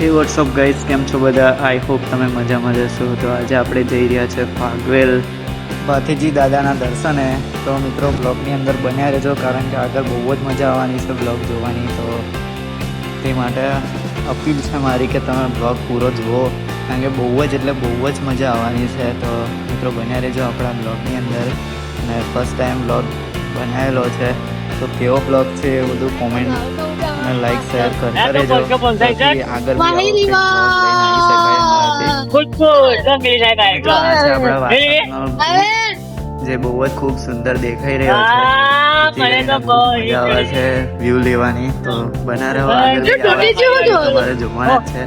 હે WhatsApp guys કેમ છો બધા? આઈ હોપ તમે મજામાં જશો તો આજે આપણે જઈ રહ્યા છે ફાગવેલ ભાથીજી દાદાના દર્શને. તો મિત્રો બ્લોગની અંદર બન્યા રહેજો, કારણ કે આગળ બહુ જ મજા આવવાની છે બ્લોગ જોવાની. તો તે માટે અપીલ છે મારી કે તમે બ્લોગ પૂરો જુઓ, કારણ કે બહુ જ એટલે બહુ જ મજા આવવાની છે. તો મિત્રો, બન્યા રહેજો આપણા બ્લોગની અંદર. અને ફર્સ્ટ ટાઈમ બ્લોગ બનાવેલો છે. તો કેવો બ્લોગ છે એ બધું કોમેન્ટ અને લાઈક શેર કરતા રહેજો. પછી આગળ. જે બહુ જ ખૂબ સુંદર દેખાઈ રહ્યો છે. જેથી આવે છે વ્યૂ લેવાની. તો બના રહો આગળ. તમારે જોવાના છે.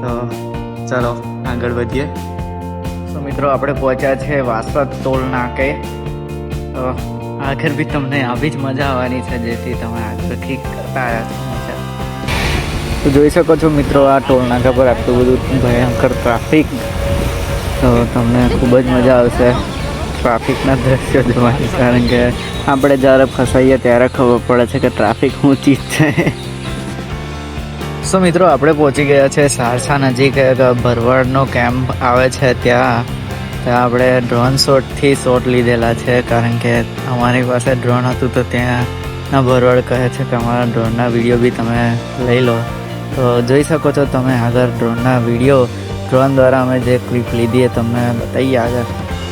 તો ચલો આગળ વધીએ. તો મિત્રો આપણે પહોંચ્યા છે વાસદ ટોલ નાકે. તો આગળ બી તમને આવી જ મજા આવવાની છે, જેથી તમે આગળથી કરતા મજા. તો જોઈ શકો છો મિત્રો, આ ટોલ નાકા પર આટલું બધું ભયંકર ટ્રાફિક. તો તમને ખૂબ જ મજા આવશે ટ્રાફિકના દ્રશ્યો જોવાની, કારણ કે આપણે જ્યારે ફસાઈએ ત્યારે ખબર પડે છે કે ટ્રાફિક શું ચીજ છે. સો મિત્રો, આપણે પહોંચી ગયા છે સારસા નજીક ભરવાડનો કેમ્પ આવે છે ત્યાં. ત્યાં આપણે ડ્રોન શોટથી શોટ લીધેલા છે, કારણ કે અમારી પાસે ડ્રોન હતું તો ત્યાં ભરવાડ કહે છે કે અમારા ડ્રોનના વીડિયો બી તમે લઈ લો. તો જોઈ શકો છો તમે આગળ ડ્રોનના વીડિયો ડ્રોન દ્વારા અમે જે ક્લિપ લીધી એ તમને બતાવીએ આગળ.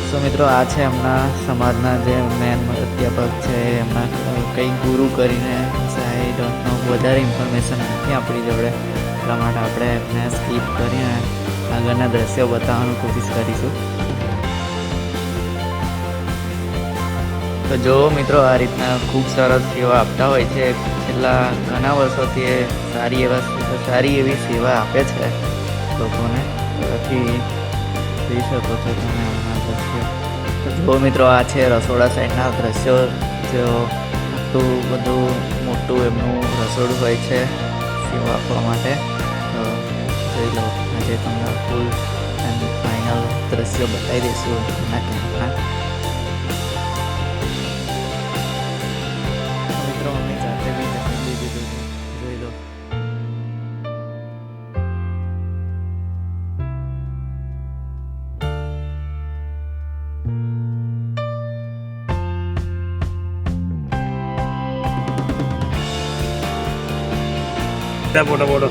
સો મિત્રો આ છે એમના સમાજના જે મેન અધ્યાપક છે, એમના કંઈ ગુરુ કરીને આઈ ડોન્ટ નો વધારે ઇન્ફોર્મેશન નથી આપણી જોડે. એટલા માટે આપણે એમને સ્કીપ કરીને આગળના દ્રશ્યો બતાવવાની કોશિશ કરીશું. તો જો મિત્રો, આ રીતના ખૂબ સરસ સેવા આપતા હોય છે. છેલ્લા ઘણા વર્ષોથી એ સારી એવા સારી એવી સેવા આપે છે. લોકોને પછી જોઈ શકો છો તમે આમના દ્રશ્યો જો મિત્રો, આ છે રસોડા સાઈડના દ્રશ્યો. જો આટલું બધું મોટું એમનું રસોડું હોય છે સેવા આપવા માટે. તો જોઈ લો, આજે તમને ફૂલ એન્ડ ફાઇનલ દ્રશ્યો બતાવી દઈશું એમના કેમ્પના ફોટો ફોટો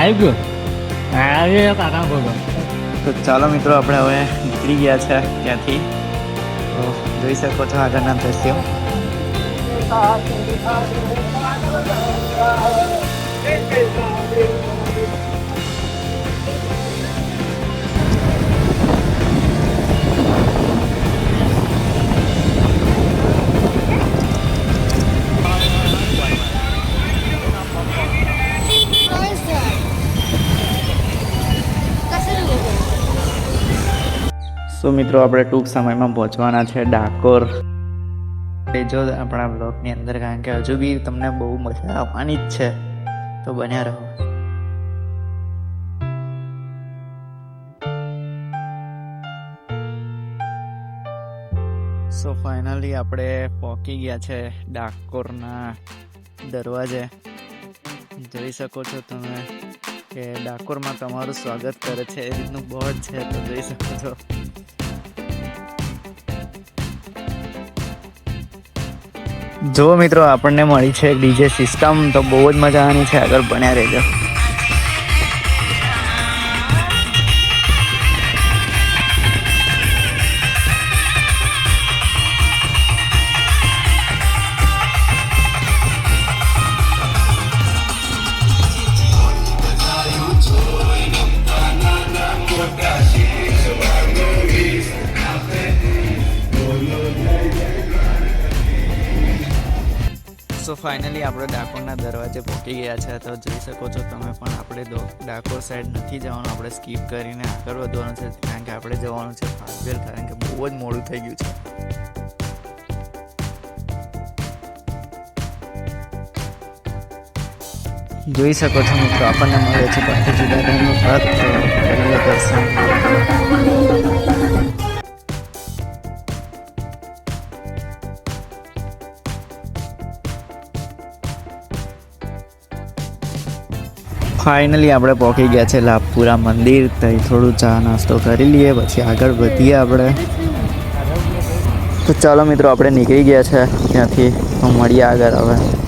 આવી ગયો આવી કાકા ફોટો તો ચાલો મિત્રો આપણે હવે નીકળી ગયા છે ત્યાંથી. તો જોઈ શકો છો આગળના દ્રશ્યો. સો મિત્રો આપણે ટૂંક સમયમાં પહોંચવાના છે ડાકોર. જો આપણા બ્લોગની અંદર, કારણ કે હજુ બી તમને બહુ મજા આવવાની જ છે, તો બન્યા રહો. સો ફાઇનલી આપણે પહોંચી ગયા છે ડાકોરના દરવાજે. જોઈ શકો છો તમે. કે ડાકોરમાં તમારું સ્વાગત કરે છે એ રીતનું બોર્ડ છે, તો જોઈ શકો છો. જો મિત્રો, આપણને મળી છે ડીજે સિસ્ટમ, તો બહુ જ મજા આની છે. આગળ બન્યા રહેજો. ફાઇનલી આપણે ડાકોરના દરવાજે પહોંચી ગયા છે, તો જઈ શકો છો તમે પણ આપણે ડાકોર સાઈડ નથી જવાનું, આપણે સ્કીપ કરીને આગળ વધવાનું છે, કારણ કે આપણે જવાનું છે ફાગવેલ કારણ કે બહુ જ મોડું થઈ ગયું છે. જોઈ શકો છો મિત્રો, આપણને મળે છે પાર્થજી દાદાનું રથ દર્શન ફાઇનલી આપણે પહોંચી ગયા છે લાભપુરા મંદિર. ત્યાં થોડું ચા નાસ્તો કરી લઈએ, પછી આગળ વધીએ આપણે. તો ચાલો મિત્રો, આપણે નીકળી ગયા છે ત્યાંથી. મળીએ આગળ હવે.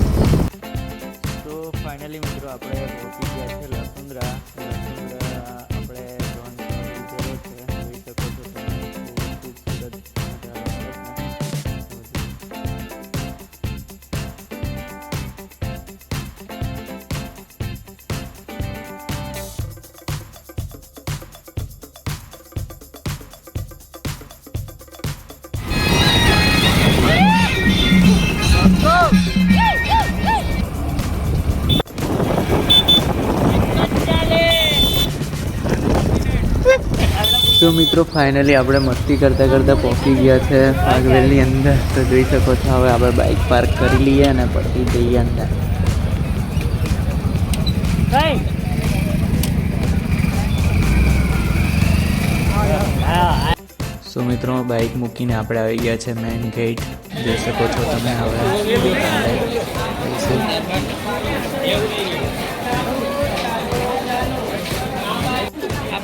તો મિત્રો ફાઇનલી આપણે મસ્તી કરતાં કરતાં પહોંચી ગયા છે આગવેલની અંદર. તો જોઈ શકો છો હવે આપણે બાઇક પાર્ક કરી લઈએ અને પછી જઈએ અંદર. સો મિત્રો બાઇક મૂકીને આપણે આવી ગયા છે મેઇન ગેટ જોઈ શકો છો તમે હવે.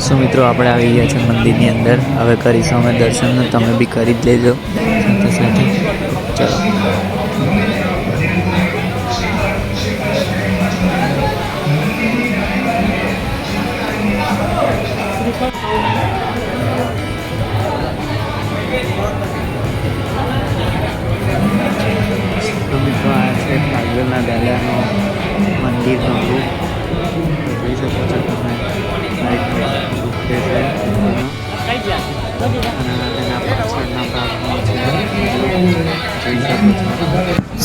સો મિત્રો, આપણે આવી ગયા છે મંદિરની અંદર. હવે કરીશું અમે દર્શન. તમે બી કરી જ લેજો. સાથે ચલો.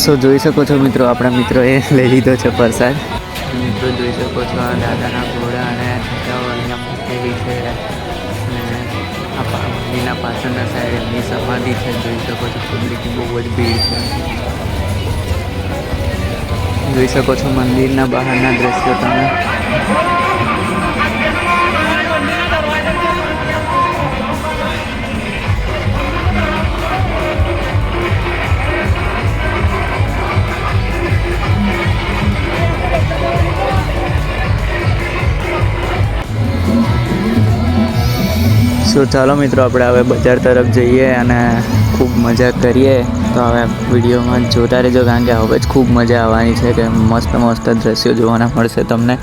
સો જોઈ શકો છો મિત્રો, આપણા મિત્રોએ લઈ લીધો છે પ્રસાદ. મિત્રો જોઈ શકો છો આ દાદાના ઘોડા અને છોકરાઓ છે. અને મંદિરના પાછળના સાઈડ એમની સમાધિ છે. જોઈ શકો છો પબ્લિકની બહુ જ ભીડ છે. જોઈ શકો છો મંદિરના બહારના દ્રશ્યો તમે. સો ચાલો મિત્રો, આપણે હવે બજાર તરફ જઈએ અને ખૂબ મજા કરીએ. તો હવે વિડીયોમાં જોતા રહેજો, કારણ કે હવે જ ખૂબ મજા આવવાની છે, કે મસ્ત મસ્ત દ્રશ્યો જોવાના મળશે તમને.